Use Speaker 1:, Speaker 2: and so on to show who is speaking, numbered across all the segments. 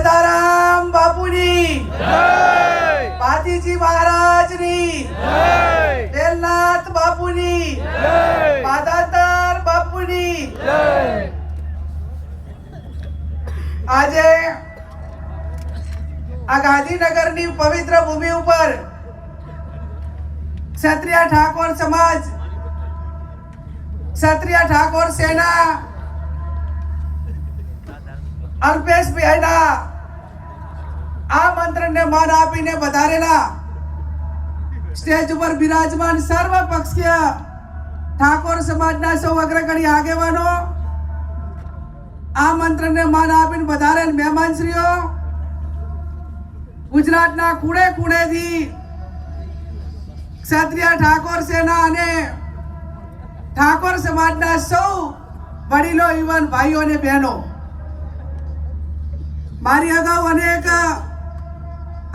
Speaker 1: સદારામ બાપુની. પાતીજી મહારાજની. બેલનાથ બાપુની. પાદાતર બાપુની. આજે આ ગાંધીનગરની પવિત્ર ભૂમિ ઉપર ક્ષત્રિય ઠાકોર સમાજ ક્ષત્રિય ઠાકોર સેના અલ્પેશભાઈના આ મંત્રને માન આપીને વધારેલા સ્ટેજ ઉપર બિરાજમાન સર્વ પક્ષીય ઠાકોર સમાજના સૌ અગ્રગણી આગેવાનો, આ મંત્રને માન આપીને વધારેલ મહેમાનશ્રીઓ, ગુજરાતના ખૂણે ખૂણેથી ક્ષત્રિય ઠાકોર સેના અને ઠાકોર સમાજના સૌ વડીલો, યુવાન ભાઈઓ અને બહેનો, મારી અગાઉ અનેક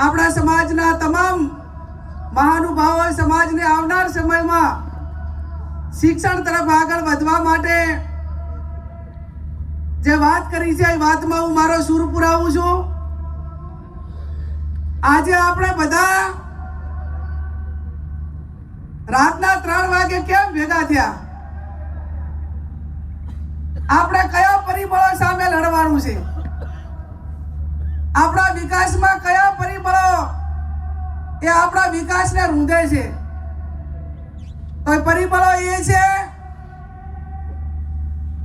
Speaker 1: આપણા સમાજના તમામ મહાનુભાવો સમાજને આવનાર સમયમાં શિક્ષણ તરફ આગળ વધવા માટે જે વાત કરી છે, એ વાતમાં હું મારો સુર પુરાવું છું. આજે આપણે બધા રાતના ત્રણ વાગે કેમ ભેગા થયા? આપણે કયા પરિબળો સામે લડવાનું છે? આપણા વિકાસમાં કયા પરિબળો એ આપણા વિકાસને રૂંધે છે. તો પરિબળો એ છે,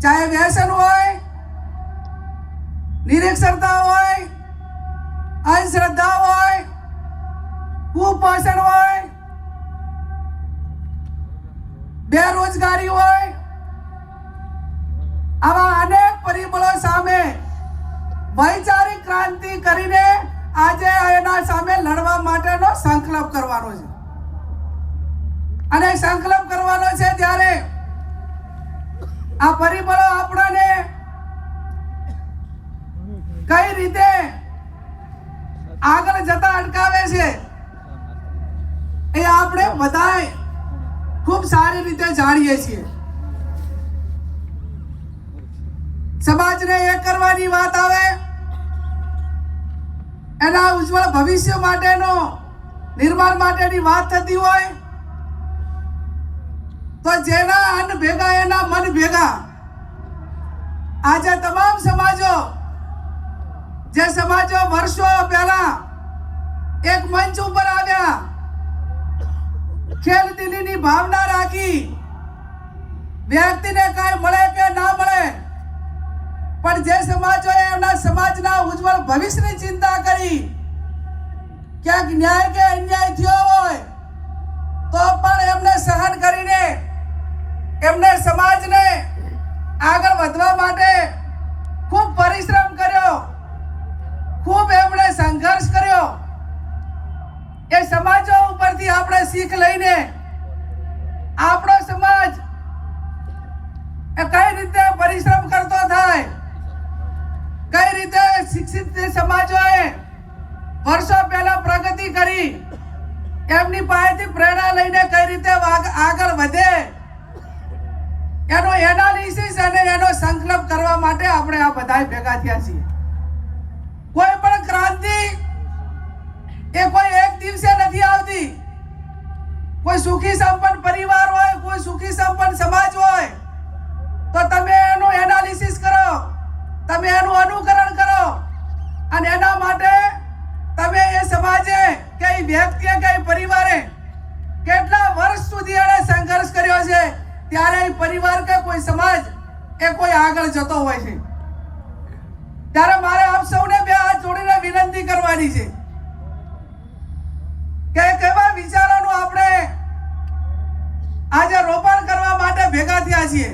Speaker 1: ચાહે વ્યસન હોય, નિરીક્ષરતા હોય, અંધશ્રદ્ધા હોય, કુપોષણ હોય, બેરોજગારી હોય, આવા અનેક પરિબળો સામે વૈચારિક ક્રાંતિ કરીને આજે એના સામે લડવા માટેનો સંકલ્પ કરવાનો છે. અને સંકલ્પ કરવાનો છે ત્યારે આ પરિબળો આપણાને કઈ રીતે આગળ જતા અટકાવે છે એ આપણે બધાય ખૂબ સારી રીતે જાણીએ છીએ. સમાજને એક કરવાની વાત આવે એના ઉજ્જવળ ભવિષ્ય માટેનો નિર્માણ માટેની વાત થતી હોય, તો જેના અન્ન ભેગા, એના મન ભેગા. આજે તમામ સમાજો, જે સમાજો વર્ષો પહેલા એક મંચ ઉપર આવ્યા, ખેલ દિલીની ભાવના રાખી, વ્યક્તિને કાંઈ મળે કે ના મળે પણ જે સમાજોએ એમના સમાજના ઉજ્જવળ ભવિષ્યની ચિંતા કરી, ક્યાંક ન્યાય કે અન્યાય થયો હોય, તો પણ એમને સહન કરીને એમને સમાજને આગળ વધવા માટે ખૂબ પરિશ્રમ કર્યો, ખૂબ એમણે સંઘર્ષ કર્યો. એ સમાજો ઉપરથી આપણે શીખ લઈને આપણો સમાજ કઈ રીતે પરિશ્રમ કરતો થાય? શિક્ષિત સમાજોએ વર્ષો પહેલા પ્રગતિ કરી. એમની પાસેથી પ્રેરણા લઈને કઈ રીતે આગળ વધે, એનો એનાલિસિસ અને એનો સંકલ્પ કરવા માટે આપણે આ બધા ભેગા થયા છીએ. કોઈ પણ ક્રાંતિ એ કોઈ એક દિવસે નથી આવતી. કોઈ સુખી સંપન્ન પરિવાર હોય, કોઈ સુખી સંપન્ન સમાજ હોય તો તમે એનું એનાલિસિસ કરો તમે એનું અનુકરણ કરો અને એના માટે તમે એ સમાજે કે એ વ્યક્તિએ કે પરિવારે કેટલા વર્ષ સુધી એણે સંઘર્ષ કર્યો છે? ત્યારે એ પરિવાર કે કોઈ સમાજ એ કોઈ આગળ જતો હોય છે? ત્યારે મારે આપ સૌને બે હાથ જોડીને વિનંતી કરવાની છે કે કેવા વિચારોનું આપણે આજે રોપણ કરવા માટે ભેગા થયા છીએ.